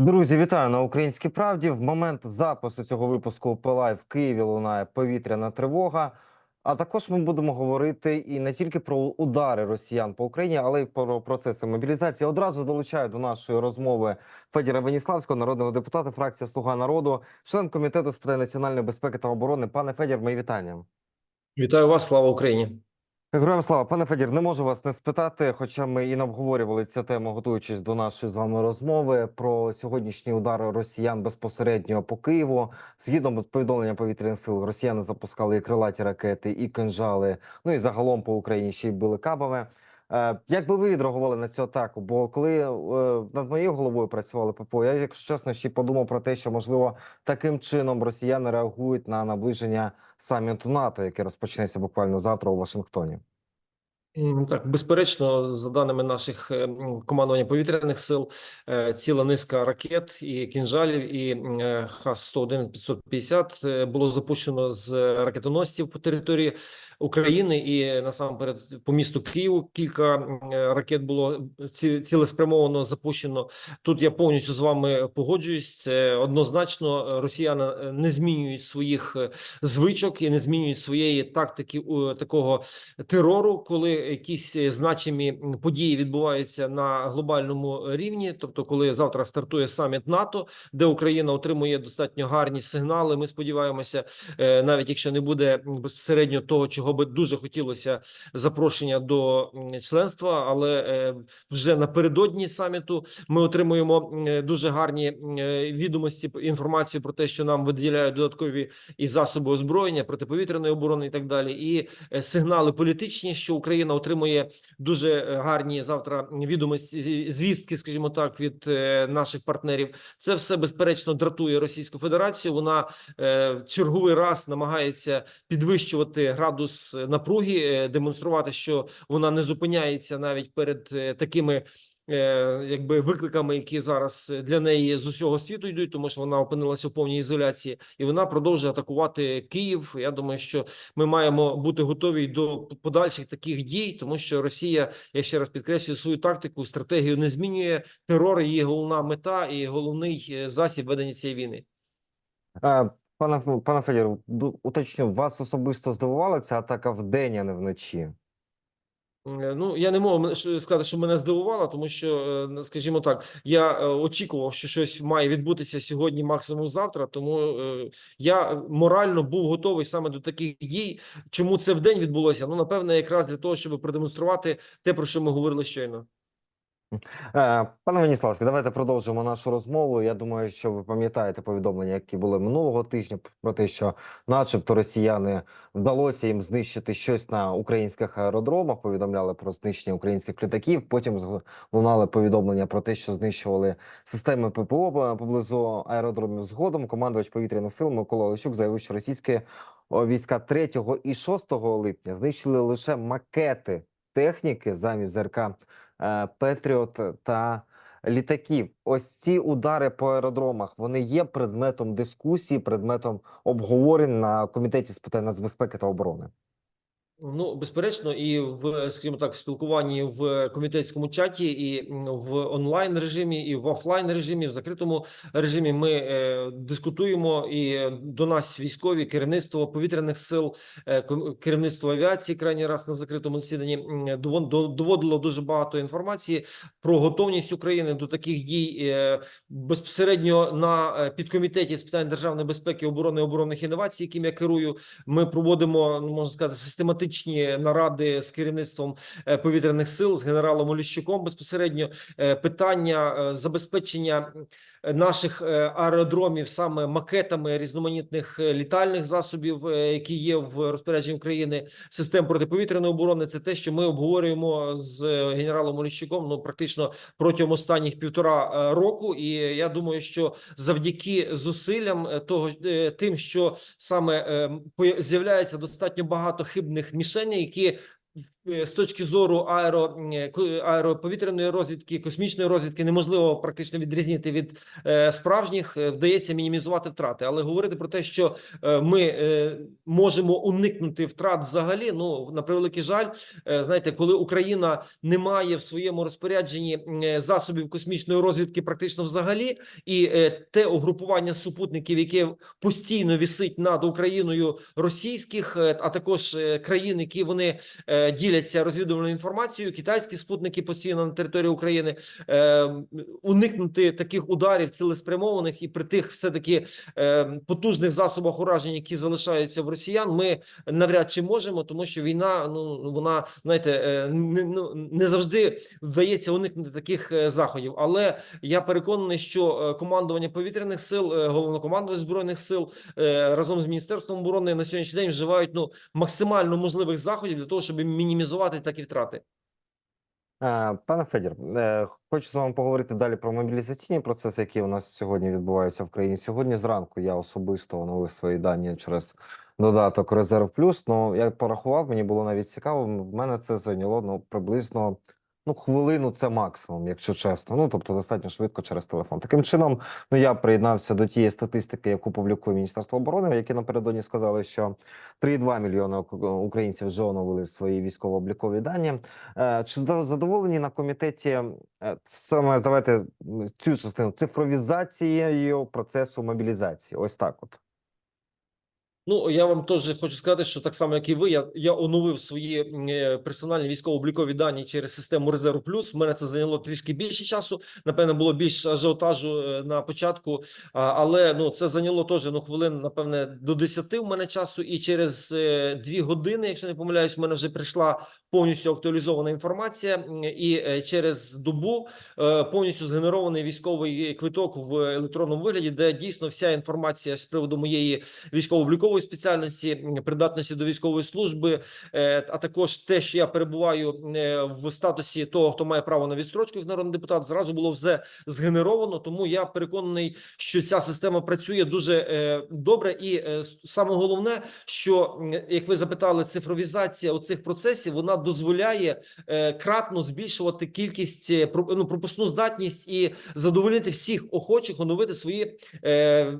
Друзі, вітаю на Українській правді. В момент запису цього випуску ПЛАЙ в Києві лунає повітряна тривога. А також ми будемо говорити і не тільки про удари росіян по Україні, але й про процеси мобілізації. Одразу долучаю до нашої розмови Федіра Веніславського, народного депутата, фракція Слуга народу, член комітету з питань національної безпеки та оборони. Пане Федір, мої вітання. Вітаю вас, слава Україні. Героям слава, пане Федір, не можу вас не спитати, хоча ми і не обговорювали цю тему, готуючись до нашої з вами розмови про сьогоднішні удари росіян безпосередньо по Києву. Згідно з повідомленням повітряних сил, росіяни запускали і крилаті ракети, і кинжали. Ну і загалом по Україні ще й били кабами. Е, Як би ви відреагували на цю атаку? Бо коли е, над моєю головою працювали ППО, я, якщо чесно, ще подумав про те, що можливо таким чином росіяни реагують на наближення саміту НАТО, яке розпочнеться буквально завтра у Вашингтоні. М, Так, безперечно, за даними наших е, командування повітряних сил, е, ціла низка ракет і кінжалів, і е, Х-101 550 е, було запущено з ракетоносців по території України і насамперед по місту Києву кілька ракет було ці- цілеспрямовано запущено. Тут я повністю з вами погоджуюсь. Це однозначно росіяни не змінюють своїх звичок і не змінюють своєї тактики такого терору, коли якісь е, значимі події відбуваються на глобальному рівні. Тобто, коли завтра стартує саміт НАТО, де Україна отримує достатньо гарні сигнали. Ми сподіваємося, е, навіть якщо не буде безпосередньо того, чого би дуже хотілося запрошення до членства, але е, вже напередодні саміту ми отримуємо дуже гарні відомості інформацію про те, що нам виділяють додаткові і засоби озброєння протиповітряної оборони, і так далі, і сигнали політичні, що Україна отримує дуже е, гарні завтра відомості, звістки, скажімо так, від е, наших партнерів. Це все безперечно дратує Російську Федерацію. Вона е, черговий раз намагається підвищувати градус напруги, демонструвати, що вона не зупиняється навіть перед такими. Е, Якби викликами, які зараз е, для неї з усього світу йдуть, тому що вона опинилася в повній ізоляції, і вона продовжує атакувати Київ. Я думаю, що ми маємо бути готові до подальших таких дій, тому що Росія, я ще раз підкреслюю, свою тактику, стратегію не змінює. Терор її головна мета і головний е, засіб ведення цієї війни. Пане пане Федір, уточню, вас особисто здивувала ця атака вдень, а не вночі? Е, Ну я не можу сказати, що мене здивувало, тому що, е, скажімо так, я е, очікував, що щось має відбутися сьогодні, максимум завтра. Тому я морально був готовий саме до таких дій. Чому це в день відбулося? Ну напевне, якраз для того, щоб продемонструвати те, про що ми говорили щойно. Е, Пане Веніславський, давайте продовжимо нашу розмову. Я думаю, що ви пам'ятаєте повідомлення, які були минулого тижня, про те, що, начебто, росіяни вдалося їм знищити щось на українських аеродромах. Повідомляли про знищення українських літаків. Потім лунали повідомлення про те, що знищували системи ППО поблизу аеродромів. Згодом командувач повітряних сил Микола Олещук заявив, що російські війська 3 і 6 липня знищили лише макети техніки замість ЗРК е, Петріот та літаків. Ось ці удари по аеродромах вони є предметом дискусії, предметом обговорень на комітеті з питань нацбезпеки та оборони. Ну, безперечно, і в, скажімо так, в спілкуванні в комітетському чаті, і в онлайн режимі, і в офлайн режимі, в закритому режимі ми е, дискутуємо. І до нас військові керівництво повітряних сил, е, керівництво авіації крайній раз на закритому засіданні доводило дуже багато інформації про готовність України до таких дій е, безпосередньо на е, підкомітеті з питань державної безпеки, оборони оборонних інновацій, яким я керую. Ми проводимо, ну можна сказати, систематичні наради з керівництвом е, повітряних сил з генералом Оліщуком безпосередньо е, питання е, забезпечення наших аеродромів саме макетами різноманітних літальних засобів, які є в розпорядженні України систем протиповітряної оборони. Це те, що ми обговорюємо з генералом Оліщуком. Ну практично протягом останніх півтора року. І я думаю, що завдяки зусиллям того тим, що саме з'являється достатньо багато хибних мішеней, які з точки зору аеро, е, аероповітряної розвідки, космічної розвідки неможливо практично відрізнити від е, справжніх. Е, Вдається мінімізувати втрати, але говорити про те, що е, ми е, можемо уникнути втрат взагалі. Ну на превеликий жаль, е, знаєте, коли Україна не має в своєму розпорядженні е, засобів космічної розвідки, практично взагалі, і е, те угрупування супутників, яке постійно вісить над Україною російських, е, а також е, країн, які вони е, діляться розвідувальною інформацією, китайські спутники постійно на території України, е, уникнути таких ударів цілеспрямованих і при тих все таки е, потужних засобах уражень, які залишаються в росіян, ми навряд чи можемо, тому що війна, ну вона знаєте, е, не, ну, не завжди вдається уникнути таких е, заходів. Але я переконаний, що е, командування повітряних сил, е, головнокомандування збройних сил е, разом з міністерством оборони на сьогоднішній день вживають ну максимально можливих заходів для того, щоб мінімізувати такі втрати. Пане Федір, е, хочу з вами поговорити далі про мобілізаційні процеси, які у нас сьогодні відбуваються в країні. Сьогодні зранку я особисто оновив свої дані через додаток Резерв Плюс. Ну я порахував, мені було навіть цікаво. В мене це зайняло ну приблизно ну хвилину. Це максимум, якщо чесно. Ну тобто достатньо швидко через телефон. Таким чином, ну я приєднався до тієї статистики, яку публікує Міністерство оборони, які напередодні сказали, що 3,2 мільйони українців вже оновили свої військово-облікові дані. Е, Чи задоволені на комітеті е, саме давайте цю частину цифровізацією процесу мобілізації? Ось так, от. Ну я вам теж хочу сказати, що так само, як і ви, я, я оновив свої е, персональні військово-облікові дані через систему Резерв Плюс. У мене це зайняло трішки більше часу. Напевно, було більше ажіотажу е, на початку, але ну це зайняло теж ну хвилин, напевне, до 10 у мене часу. І через е, дві години, якщо не помиляюсь, в мене вже прийшла повністю актуалізована інформація, і е, через добу е, повністю згенерований військовий квиток в електронному вигляді, де дійсно вся інформація з приводу моєї військово-облікової спеціальності, придатності до військової служби, е, а також те, що я перебуваю в статусі того, хто має право на відстрочку як народний депутат, зразу було все згенеровано. Тому я переконаний, що ця система працює дуже добре. І саме головне, що як ви запитали, цифровізація оцих процесів вона дозволяє е, кратно збільшувати кількість е, ну, пропускну здатність і задовольнити всіх охочих оновити свої е,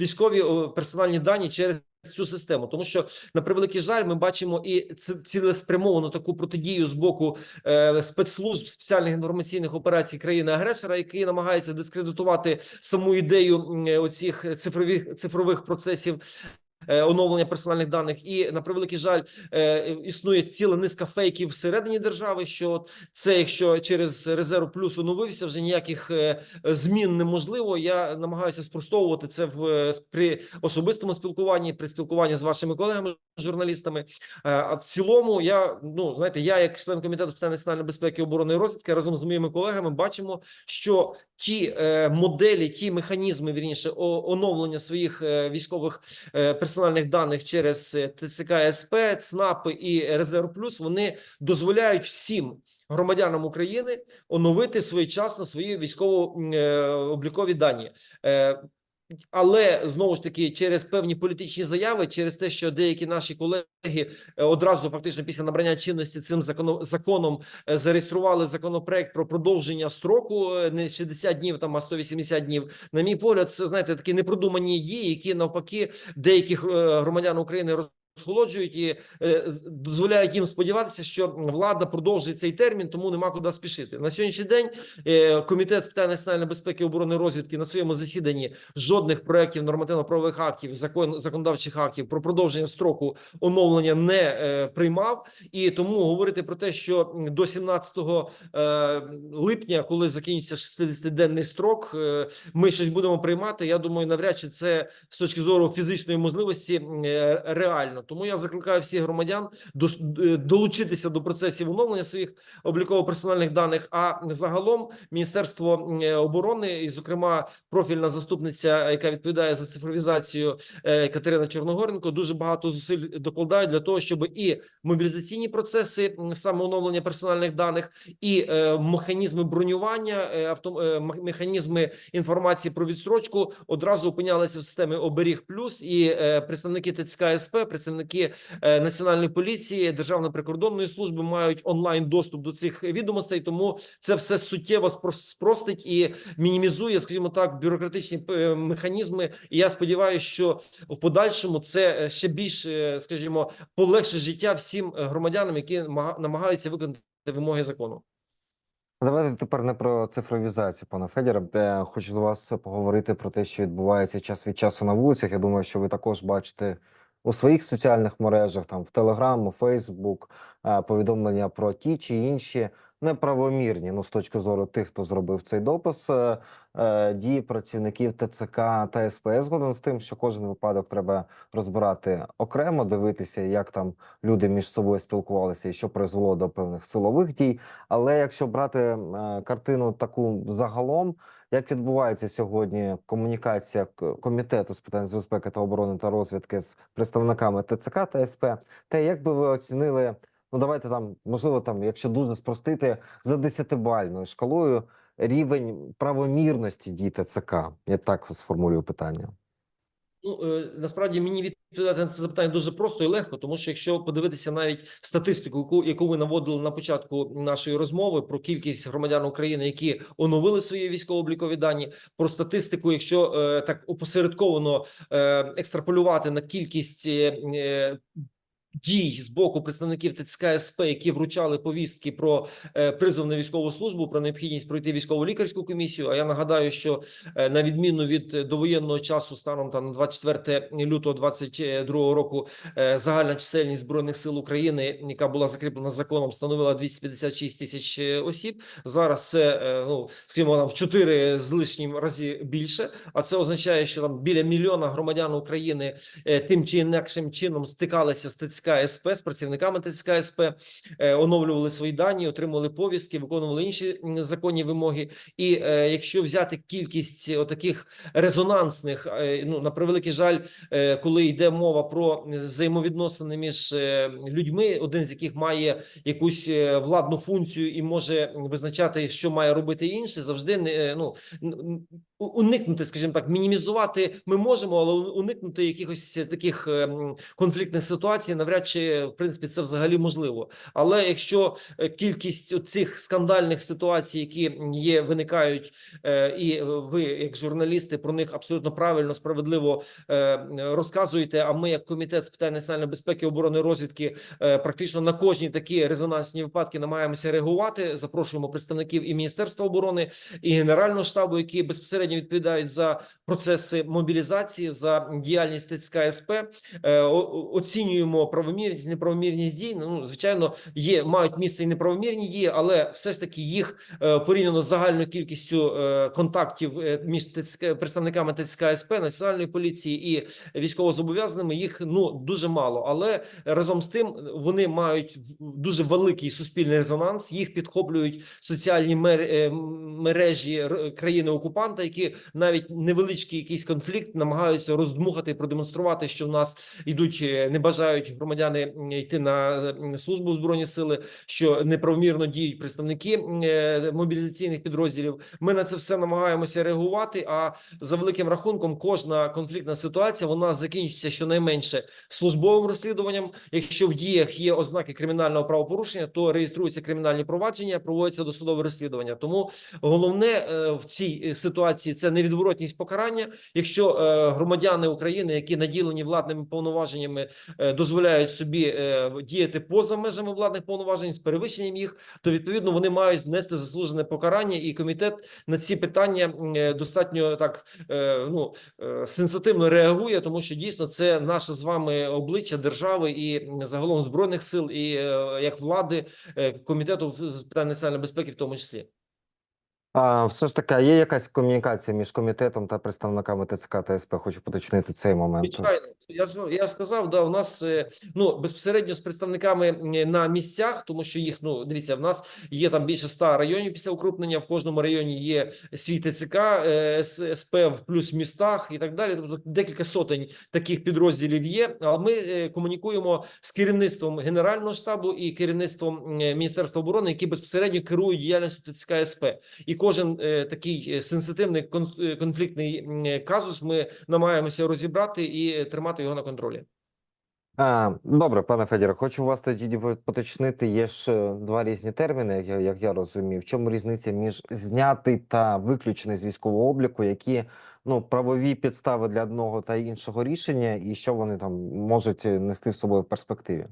військові персональні дані через цю систему, тому що на превеликий жаль, ми бачимо і ці- цілеспрямовану таку протидію з боку е, спецслужб спеціальних інформаційних операцій країни-агресора, які намагаються дискредитувати саму ідею оцих цифрових цифрових процесів. Е, Оновлення персональних даних, і на превеликий жаль, е, існує ціла низка фейків всередині держави. Що це, якщо через резерв плюс оновився, вже ніяких е, змін неможливо. Я намагаюся спростовувати це в при особистому спілкуванні, при спілкуванні з вашими колегами, журналістами. А в цілому, я ну знаєте, я як член комітету з питань національної безпеки, оборони і розвідки разом з моїми колегами бачимо, що ті моделі, ті механізми, вірніше, оновлення своїх військових е, персональних даних через е, ТЦК СП, ЦНАПи і Резерв Плюс, вони дозволяють всім громадянам України оновити своєчасно свої військово-облікові дані. Але знову ж таки через певні політичні заяви, через те, що деякі наші колеги е, одразу фактично після набрання чинності цим законом законом е, зареєстрували законопроект про продовження строку е, не 60 днів, там а 180 днів. На мій погляд, це знаєте такі непродумані дії, які навпаки деяких громадян України розхолоджують і е, дозволяють їм сподіватися, що влада продовжить цей термін, тому нема куди спішити. На сьогоднішній день е, комітет з питань національної безпеки, оборони розвідки на своєму засіданні жодних проєктів нормативно-правових актів, закон законодавчих актів про продовження строку оновлення не е, приймав. І тому говорити про те, що до 17 е, липня, коли закінчиться 60-денний строк, е, ми щось будемо приймати. Я думаю, навряд чи це з точки зору фізичної можливості е, реально. Тому я закликаю всіх громадян е, долучитися до процесів оновлення своїх обліково-персональних даних. А загалом Міністерство е, оборони, і, зокрема, профільна заступниця, яка відповідає за цифровізацію е, Катерина Чорногоренко, дуже багато зусиль докладають для того, щоб і мобілізаційні процеси, саме оновлення персональних даних, і е, механізми бронювання, е, е, механізми інформації про відстрочку одразу опинялися в системі оберіг плюс і е, представники ТЦК СП, представники працівники е, національної поліції, державної прикордонної служби мають онлайн доступ до цих відомостей. Тому це все суттєво спро- спростить і мінімізує, скажімо так, бюрократичні е, механізми. І я сподіваюся, що в подальшому це е, ще більш, скажімо, полегшить життя всім громадянам, які намагаються виконати вимоги закону. Давайте тепер не про цифровізацію, пане Федіре. Де хочу з вас поговорити про те, що відбувається час від часу на вулицях. Я думаю, що ви також бачите у своїх соціальних мережах, там в Телеграм, у Фейсбук, повідомлення про ті чи інші неправомірні, ну з точки зору тих, хто зробив цей допис, е, е, дії працівників ТЦК та СП. Я згоден з тим, що кожен випадок треба розбирати окремо, дивитися, як там люди між собою спілкувалися і що призвело до певних силових дій. Але якщо брати е, картину таку загалом, як відбувається сьогодні комунікація комітету з питань з безпеки та оборони та розвідки з представниками ТЦК та СП, та як би ви оцінили? Ну давайте там, можливо, там, якщо дуже спростити, за десятибальною шкалою рівень правомірності дій ТЦК. Я так сформулюю питання. Ну е, насправді мені відповідати на це запитання дуже просто і легко, тому що якщо подивитися навіть статистику, яку, ви наводили на початку нашої розмови про кількість громадян України, які оновили свої військово-облікові дані, про статистику, якщо е, так опосередковано е, екстраполювати на кількість дій з боку представників ТЦК СП, які вручали повістки про е, призов на військову службу, про необхідність пройти військово-лікарську комісію. А я нагадаю, що е, на відміну від е, довоєнного часу, станом там на 24 лютого 22 року, загальна чисельність збройних сил України, яка була закріплена законом, становила 256 тисяч осіб. Зараз це ну скажімо, там в 4 з лишнім разі більше. А це означає, що там біля мільйона громадян України тим чи інакшим чином стикалися з ТЦК СП, з працівниками ТЦК СП, е, оновлювали свої дані, отримували повістки, виконували інші законні вимоги. І е, якщо взяти кількість отаких резонансних, е, ну на превеликий жаль, коли йде мова про взаємовідносини між людьми, один з яких має якусь владну функцію і може визначати, що має робити інший, завжди не ну уникнути, скажімо так, мінімізувати ми можемо, але уникнути якихось таких е, конфліктних ситуацій навряд чи в принципі це взагалі можливо. Але якщо е, кількість цих скандальних ситуацій, які є, виникають, е, і ви, як журналісти, про них абсолютно правильно, справедливо е, розказуєте. А ми, як комітет з питань національної безпеки, оборони розвідки, е, практично на кожні такі резонансні випадки намагаємося реагувати. Запрошуємо представників і Міністерства оборони, і Генерального штабу, які безпосередньо відповідають за процеси мобілізації, за діяльність ТЦК СП. Е, Оцінюємо правомірність, неправомірність дій. Ну, звичайно, є мають місце і неправомірні дії, але все ж таки їх е, порівняно з загальною кількістю е, контактів між ТЦК, представниками ТЦК СП, національної поліції і військовозобов'язаними їх ну дуже мало. Але разом з тим вони мають дуже великий суспільний резонанс. Їх підхоплюють соціальні мер- мережі країни окупанта, які навіть невеличкий якийсь конфлікт намагаються роздмухати продемонструвати, що в нас йдуть, е, не бажають громадяни йти на службу збройні сили, що неправомірно діють представники е, мобілізаційних підрозділів. Ми на це все намагаємося реагувати. А за великим рахунком, кожна конфліктна ситуація вона закінчиться щонайменше службовим розслідуванням. Якщо в діях є ознаки кримінального правопорушення, то реєструються кримінальні провадження, проводиться досудове розслідування. Тому головне е, в цій е, ситуації це невідворотність покарання. Якщо е, громадяни України, які наділені владними повноваженнями, е, дозволяють собі е, діяти поза межами владних повноважень з перевищенням їх, то відповідно вони мають внести заслужене покарання, і комітет на ці питання достатньо так ну сенситивно реагує, тому що дійсно це наше з вами обличчя держави і загалом збройних сил, і як влади комітету з питань національної безпеки, в тому числі. Все ж таки, є якась комунікація між комітетом та представниками ТЦК та СП? Хочу поточнити цей момент. Я ж я сказав, да, у нас е, ну безпосередньо з представниками на місцях, тому що їх ну дивіться, в нас є там більше ста районів після укрупнення. В кожному районі є свій ТЦК, е, СП в плюс містах і так далі. Тобто декілька сотень таких підрозділів є. Але ми е, комунікуємо з керівництвом генерального штабу і керівництвом міністерства оборони, які безпосередньо керують діяльністю ТЦК СП. І кожен е, такий е, сенситивний е, конфліктний казус ми намагаємося розібрати і тримати його на контролі. А, добре, пане Федіре, хочу вас тоді поточнити. Є ж два різні терміни, як я, як я розумів. В чому різниця між знятий та виключений з військового обліку, які ну правові підстави для одного та іншого рішення, і що вони там можуть нести з собою в перспективі?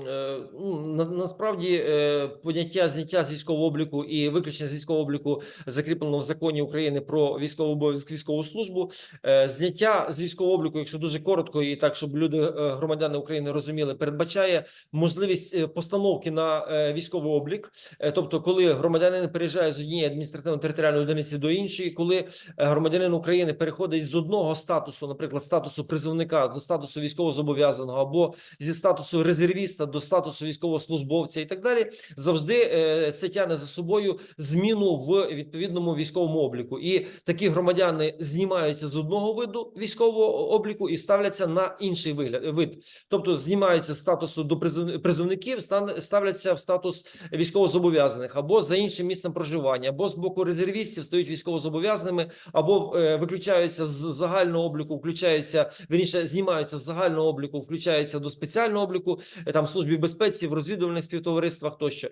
Е, ну, на, насправді е, поняття зняття з військового обліку і виключення з військового обліку закріплено в законі України про військову обов'язок військову службу. Е, зняття з військового обліку, якщо дуже коротко, і так, щоб люди, громадяни України розуміли, передбачає можливість постановки на військовий облік. Тобто, коли громадянин переїжджає з однієї адміністративно-територіальної одиниці до іншої, коли громадянин України переходить з одного статусу, наприклад, статусу призовника до статусу військовозобов'язаного або зі статусу резервіста до статусу військовослужбовця і так далі, завжди е, це тягне за собою зміну в відповідному військовому обліку. І такі громадяни знімаються з одного виду військового обліку і ставляться на інший вигляд вид. Тобто знімаються з статусу до призов- призовників, ставляться в статус військовозобов'язаних або за іншим місцем проживання, або з боку резервістів стають військовозобов'язаними, або е, виключаються з загального обліку, включаються вірніше, знімаються з загального обліку, включаються до спеціального обліку, е, там службі безпеці, в розвідувальних співтовариствах тощо.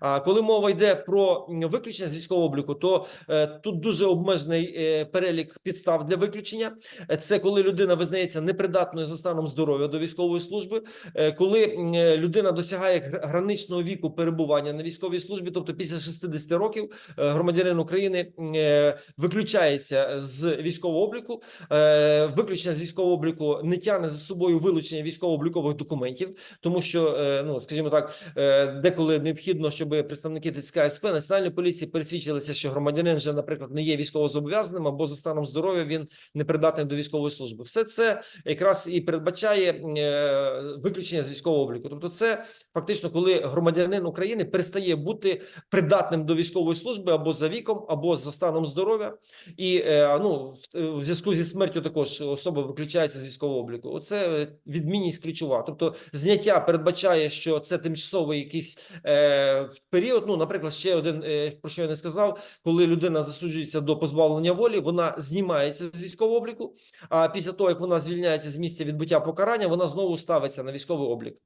А коли мова йде про виключення з військового обліку, то е, тут дуже обмежений е, перелік підстав для виключення. Е, Це коли людина визнається непридатною за станом здоров'я до військової служби, коли людина досягає граничного віку перебування на військовій службі, тобто після 60 років громадянин України виключається з військового обліку. Виключення з військового обліку не тягне за собою вилучення військово-облікових документів, тому що, е, ну скажімо так, е, деколи необхідно, щоб представники ТЦК СП Національної поліції пересвідчилися, що громадянин вже, наприклад, не є військовозобов'язаним або за станом здоров'я він непридатний до військової служби. Все це якраз і передбачає е, виключення з військового обліку. Тобто, це фактично, коли громадянин України перестає бути придатним до військової служби або за віком, або за станом здоров'я, і ну в- зв'язку зі смертю також особа виключається з військового обліку. Оце відмінність ключова. Тобто, зняття передбачає, що це тимчасовий якийсь е, період. Ну, наприклад, ще один е, про що я не сказав, коли людина засуджується до позбавлення волі, вона знімається з військового обліку. А після того, як вона звільняється з місця відбуття покарання, вона знову ставиться на військовий облік.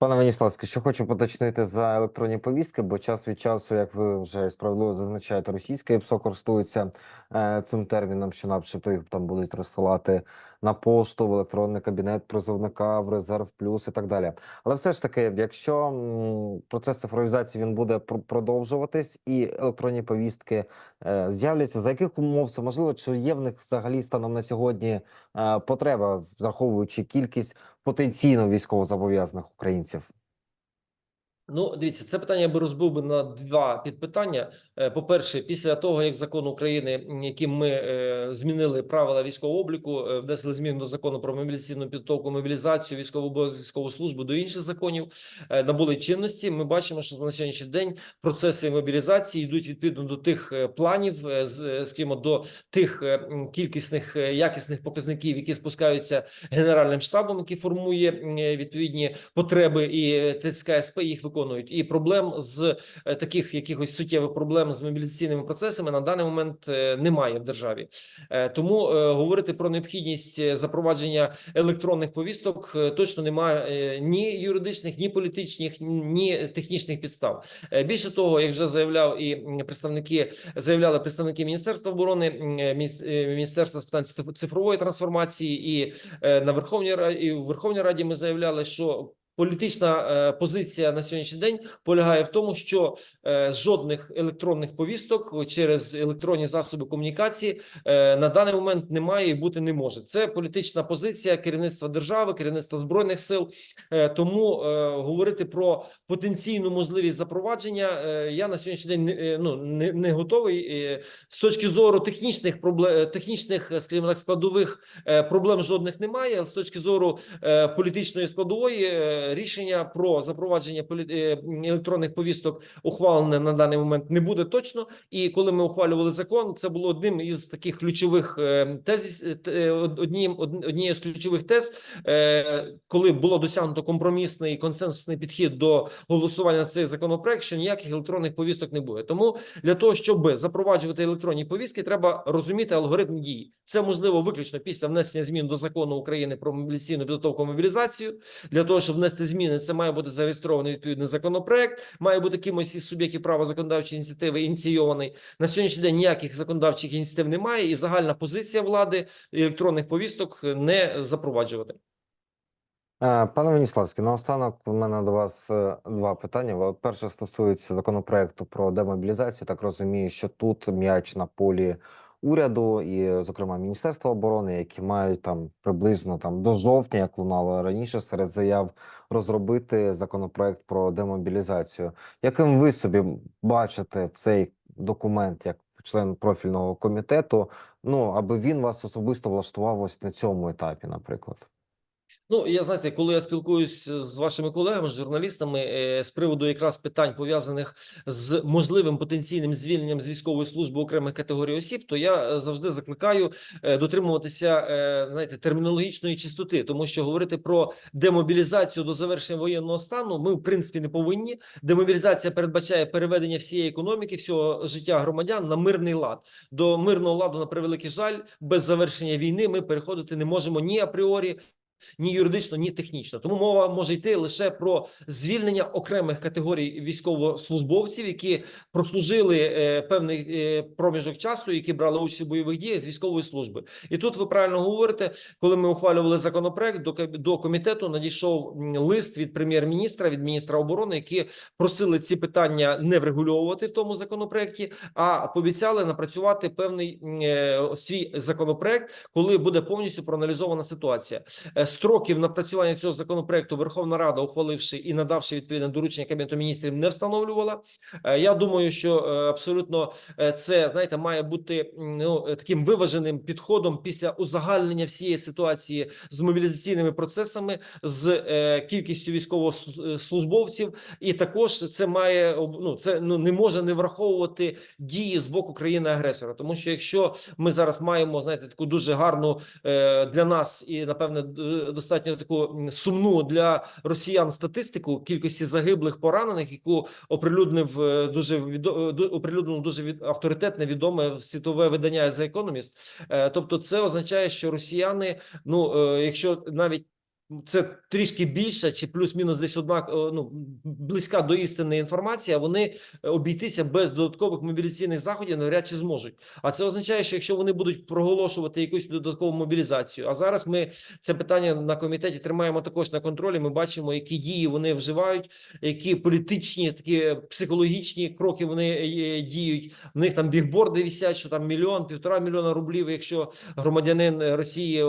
Пане Веніславське, що хочу поточнити за електронні повістки, бо час від часу, як ви вже справедливо зазначаєте, російське ПСО користується е, цим терміном, що начебто їх там будуть розсилати на пошту, в електронний кабінет призовника, в резерв плюс і так далі. Але все ж таки, якщо м, процес цифровізації він буде пр- продовжуватись, і електронні повістки е, з'являться, за яких умов це можливо, чи є в них взагалі станом на сьогодні потреба, враховуючи кількість потенційно військовозобов'язаних українців? Ну, дивіться, це питання я би розбив би на два підпитання. Е, По-перше, після того, як закон України, яким ми е, змінили правила військового обліку, е, внесли зміни до закону про мобілізаційну підготовку, мобілізацію, військову військову службу до інших законів, набули чинності. Ми бачимо, що на сьогоднішній день процеси мобілізації йдуть відповідно до тих планів, скажімо, до тих кількісних якісних показників, які спускаються генеральним штабом, який формує відповідні потреби, і ТЦК СП їх виконують. І проблем з е, таких якихось суттєвих проблем з мобілізаційними процесами на даний момент е, немає в державі. Е, Тому говорити про необхідність запровадження електронних повісток точно немає ні юридичних, ні політичних, ні технічних підстав. Більше того, як вже заявляв і представники заявляли представники Міністерства оборони, Міністерства з питань цифрової трансформації, і на Верховній Раді і в Верховній Раді ми заявляли, що політична е, позиція на сьогоднішній день полягає в тому, що е, жодних електронних повісток через електронні засоби комунікації е, на даний момент немає і бути не може. Це політична позиція керівництва держави, керівництва збройних сил. Тому говорити про потенційну можливість запровадження я на сьогоднішній день ну не, не готовий. З точки зору технічних проблем, технічних, скажімо так, складових проблем жодних немає. З точки зору політичної складової, рішення про запровадження е, електронних повісток ухвалене на даний момент не буде точно. І коли ми ухвалювали закон, це було одним із таких ключових е, тезіс, е, однією однією з ключових тез, коли було досягнуто компромісний консенсусний підхід до голосування за цей законопроект, що ніяких електронних повісток не буде. Тому для того, щоб запроваджувати електронні повістки, треба розуміти алгоритм дії. Це можливо виключно після внесення змін до закону України про мобілізаційну підготовку мобілізацію. Для того, щоб внести зміни, це має бути зареєстрований відповідний законопроект, має бути кимось із суб'єктів права законодавчої ініціативи ініційований. На сьогоднішній день ніяких законодавчих ініціатив немає, і загальна позиція влади електронних повісток не запроваджувати. Е, Пане Веніславський, наостанок у мене до вас е, два питання. Перше стосується законопроекту про демобілізацію. Так розумію, що тут м'яч на полі уряду і, зокрема, Міністерства оборони, які мають там приблизно там до жовтня, як лунало раніше, серед заяв розробити законопроект про демобілізацію. Яким ви собі бачите цей документ як член профільного комітету? Ну аби він вас особисто влаштував ось на цьому етапі, наприклад. Ну, я знаєте, коли я спілкуюсь з вашими колегами, журналістами е, з приводу якраз питань пов'язаних з можливим потенційним звільненням з військової служби окремих категорій осіб, то я е, завжди закликаю е, дотримуватися е, знаєте, термінологічної чистоти, тому що говорити про демобілізацію до завершення воєнного стану ми в принципі не повинні. Демобілізація передбачає переведення всієї економіки, всього життя громадян на мирний лад. До мирного ладу, на превеликий жаль, без завершення війни ми переходити не можемо ні апріорі, ні юридично, ні технічно. Тому мова може йти лише про звільнення окремих категорій військовослужбовців, які прослужили е, певний е, проміжок часу, які брали участь у бойових діях з військової служби. І тут ви правильно говорите, коли ми ухвалювали законопроект до до комітету, надійшов лист від прем'єр-міністра, від міністра оборони, які просили ці питання не врегульовувати в тому законопроекті, а пообіцяли напрацювати певний е, свій законопроект, коли буде повністю проаналізована ситуація. Строків напрацювання цього законопроекту Верховна Рада, ухваливши і надавши відповідне доручення Кабінету міністрів, не встановлювала. Е, Я думаю, що е, абсолютно е, це знаєте має бути ну таким виваженим підходом після узагальнення всієї ситуації з мобілізаційними процесами, з кількістю військовослужбовців, і також це має ну це ну не може не враховувати дії з боку країни-агресора, тому що якщо ми зараз маємо знаєте таку дуже гарну для нас і напевне достатньо таку сумну для росіян статистику кількості загиблих поранених, яку оприлюднив е, дуже відо- оприлюднив дуже від авторитетне відоме світове видання The Economist. Е, Тобто, це означає, що росіяни, ну е, якщо навіть це трішки більша чи плюс-мінус десь однак е, ну близька до істини інформація. Вони обійтися без додаткових мобілізаційних заходів навряд чи зможуть. А це означає, що якщо вони будуть проголошувати якусь додаткову мобілізацію, а зараз ми це питання на комітеті тримаємо також на контролі. Ми бачимо, які дії вони вживають, які політичні такі психологічні кроки вони е, діють. В них там бігборди висять, що там мільйон, півтора мільйона рублів, якщо громадянин Росії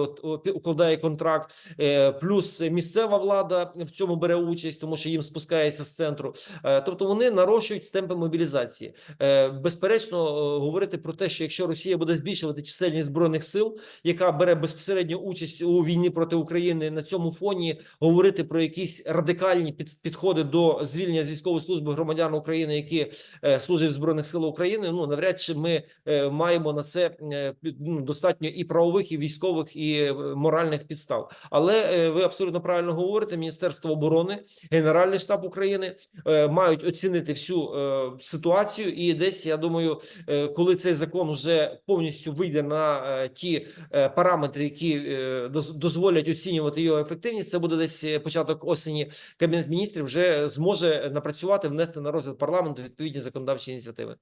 укладає контракт. Е, Плюс місцева влада в цьому бере участь, тому що їм спускається з центру. Е, Тобто вони нарощують темпи мобілізації. Е, Безперечно, е, говорити про те, що якщо Росія буде збільшувати чисельність збройних сил, яка бере безпосередню участь у війні проти України, на цьому фоні говорити про якісь радикальні підходи до звільнення з військової служби громадян України, які служать в збройних силах України. Ну навряд чи ми маємо на це ну, достатньо і правових, і військових, і моральних підстав. Але е, ви абсолютно правильно говорите. Міністерство оборони, Генеральний штаб України е, мають оцінити всю е, ситуацію. І десь я думаю, е, коли цей закон вже повністю вийде на ті параметри, які доз- дозволять оцінювати його ефективність, це буде десь початок осені. Кабінет міністрів вже зможе напрацювати, внести на розгляд парламенту відповідні законодавчі ініціативи.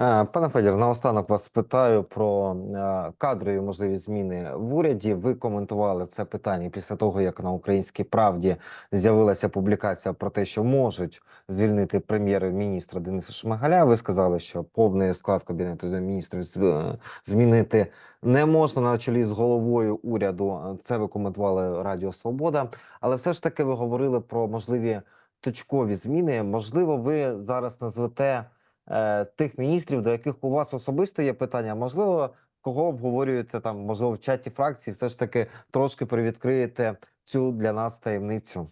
Е, Пане Федір, наостанок вас питаю про е, кадрові можливі зміни в уряді. Ви коментували це питання після того, як на українській правді з'явилася публікація про те, що можуть звільнити прем'єр-міністра Дениса Шмигаля. Ви сказали, що повний склад кабінету міністрів е, змінити не можна на чолі з головою уряду. Це ви коментували Радіо Свобода, але все ж таки ви говорили про можливі точкові зміни. Можливо, ви зараз назвете тих міністрів, до яких у вас особисто є питання, можливо, кого обговорюєте там, можливо, в чаті фракції, все ж таки трошки привідкриєте цю для нас таємницю.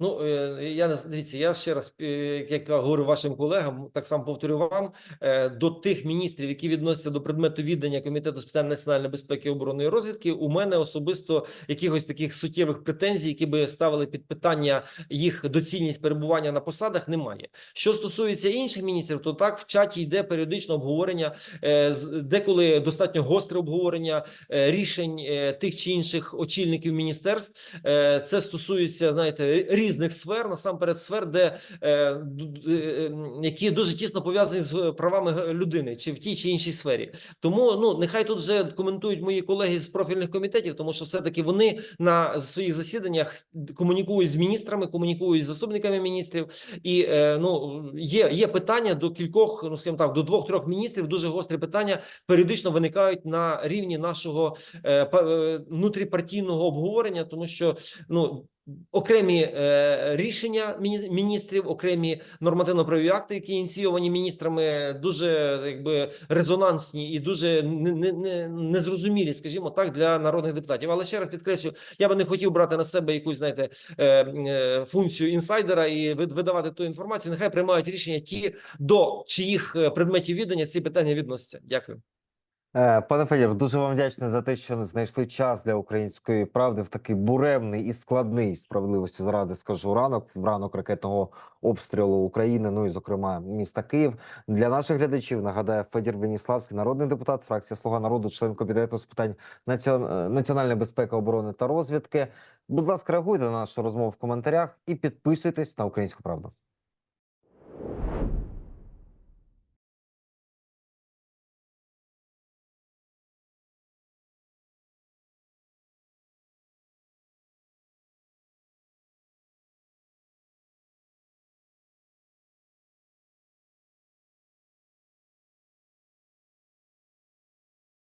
Ну, е, я дивіться, я ще раз, е, як я говорю вашим колегам, так само повторю вам е, до тих міністрів, які відносяться до предмету віддання комітету з питань національної безпеки, оборони і розвідки. У мене особисто якихось таких суттєвих претензій, які би ставили під питання їх доцільність перебування на посадах, немає. Що стосується інших міністрів, то так в чаті йде періодично обговорення, деколи достатньо гостре обговорення рішень тих чи інших очільників міністерств. Це стосується, знаєте, різних сфер, насамперед сфер, де е, д- е, які дуже тісно пов'язані з правами людини, чи в тій чи іншій сфері. Тому ну нехай тут вже коментують мої колеги з профільних комітетів, тому що все таки вони на своїх засіданнях комунікують з міністрами, комунікують з заступниками міністрів. І е, ну є, є питання до кількох, ну скажімо так, до двох-трьох міністрів. Дуже гострі питання періодично виникають на рівні нашого е, е, внутріпартійного обговорення, тому що ну. Окремі е, рішення міні- міністрів, окремі нормативно-правові акти, які ініційовані міністрами, дуже якби резонансні і дуже не, не, не, незрозумілі, скажімо так, для народних депутатів. Але ще раз підкреслю, я би не хотів брати на себе якусь, знаєте, е, е, функцію інсайдера і видавати ту інформацію. Нехай приймають рішення ті, до чиїх е, предметів віддання ці питання відносяться. Дякую. Е, Пане Федір, дуже вам вдячний за те, що знайшли час для української правди в такий буремний і складний справедливості заради скажу ранок, в ранок ракетного обстрілу України. Ну і зокрема міста Київ. Для наших глядачів нагадаю Федір Веніславський, народний депутат, фракція Слуга народу, член комітету з питань е, національної безпеки, оборони та розвідки. Будь ласка, реагуйте на нашу розмову в коментарях і підписуйтесь на українську правду.